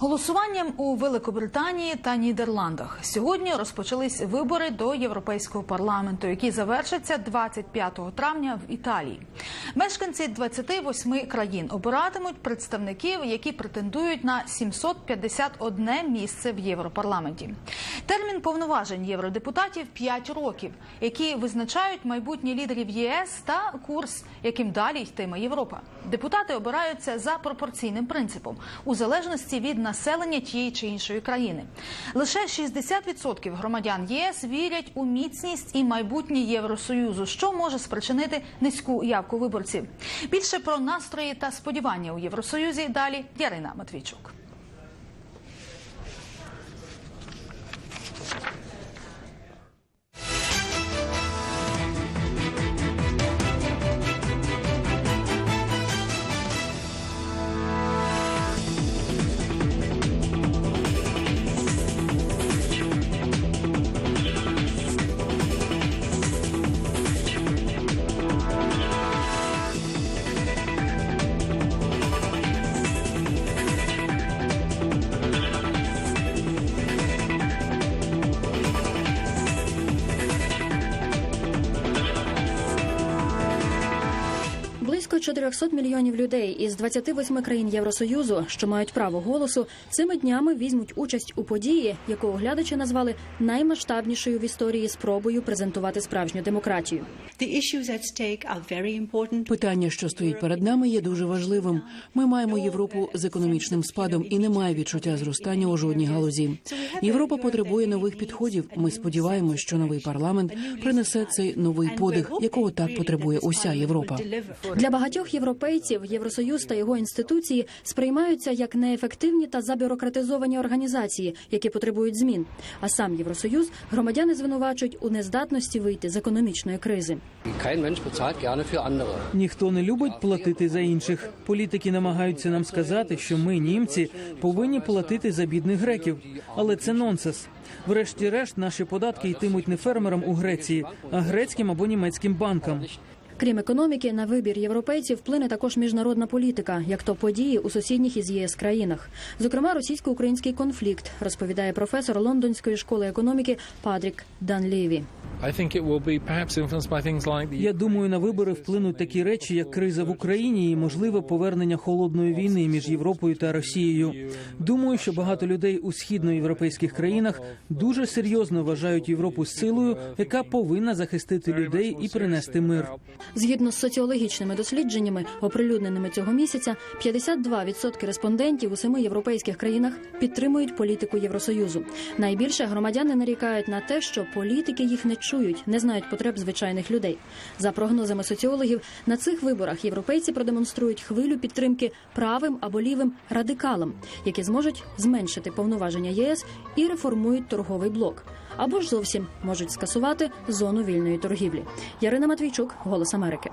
Голосуванням у Великобританії та Нідерландах сьогодні розпочались вибори до Європейського парламенту, які завершаться 25 травня в Італії. Мешканці 28 країн обиратимуть представників, які претендують на 751 місце в Європарламенті. Термін повноважень євродепутатів 5 років, які визначають майбутнє лідерів єС та курс, яким далі йтиме Європа. Депутати обираються за пропорційним принципом у залежності від населення тієї чи іншої країни. Лише 60% громадян ЄС вірять у міцність і майбутнє Євросоюзу, що може спричинити низьку явку виборців. Більше про настрої та сподівання у Євросоюзі далі Ярина Матвійчук. Близько 400 мільйонів людей із 28 країн Євросоюзу, що мають право голосу, цими днями візьмуть участь у події, яку оглядачі назвали наймасштабнішою в історії спробою презентувати справжню демократію. Питання, що стоїть перед нами, є дуже важливим. Ми маємо Європу з економічним спадом і немає відчуття зростання у жодній галузі. Європа потребує нових підходів. Ми сподіваємось, що новий парламент принесе цей новий подих, якого так потребує уся Європа. Для багатьох європейців Євросоюз та його інституції сприймаються як неефективні та забюрократизовані організації, які потребують змін. А сам Євросоюз громадяни звинувачують у нездатності вийти з економічної кризи. Ніхто не любить платити за інших. Політики намагаються нам сказати, що ми, німці, повинні платити за бідних греків. Але це нонсенс. Врешті-решт, наші податки йтимуть не фермерам у Греції, а грецьким або німецьким банкам. Крім економіки, на вибір європейців вплине також міжнародна політика, як то події у сусідніх із ЄС країнах. Зокрема, російсько-український конфлікт, розповідає професор лондонської школи економіки Патрік Данлєві. I think it will be perhaps influenced by things like the Я думаю, на вибори вплинуть такі речі, як криза в Україні і можливе повернення холодної війни між Європою та Росією. Думаю, що багато людей у східноєвропейських країнах дуже серйозно вважають Європу силою, яка повинна захистити людей і принести мир. Згідно з соціологічними дослідженнями, оприлюдненими цього місяця, 52% респондентів у семи європейських країнах підтримують політику Євросоюзу. Найбільше громадяни нарікають на те, що політики їх не чують, не знають потреб звичайних людей. За прогнозами соціологів, на цих виборах європейці продемонструють хвилю підтримки правим або лівим радикалам, які зможуть зменшити повноваження ЄС і реформують торговий блок. Або ж зовсім можуть скасувати зону вільної торгівлі. Ярина Матвійчук, Голос Америки.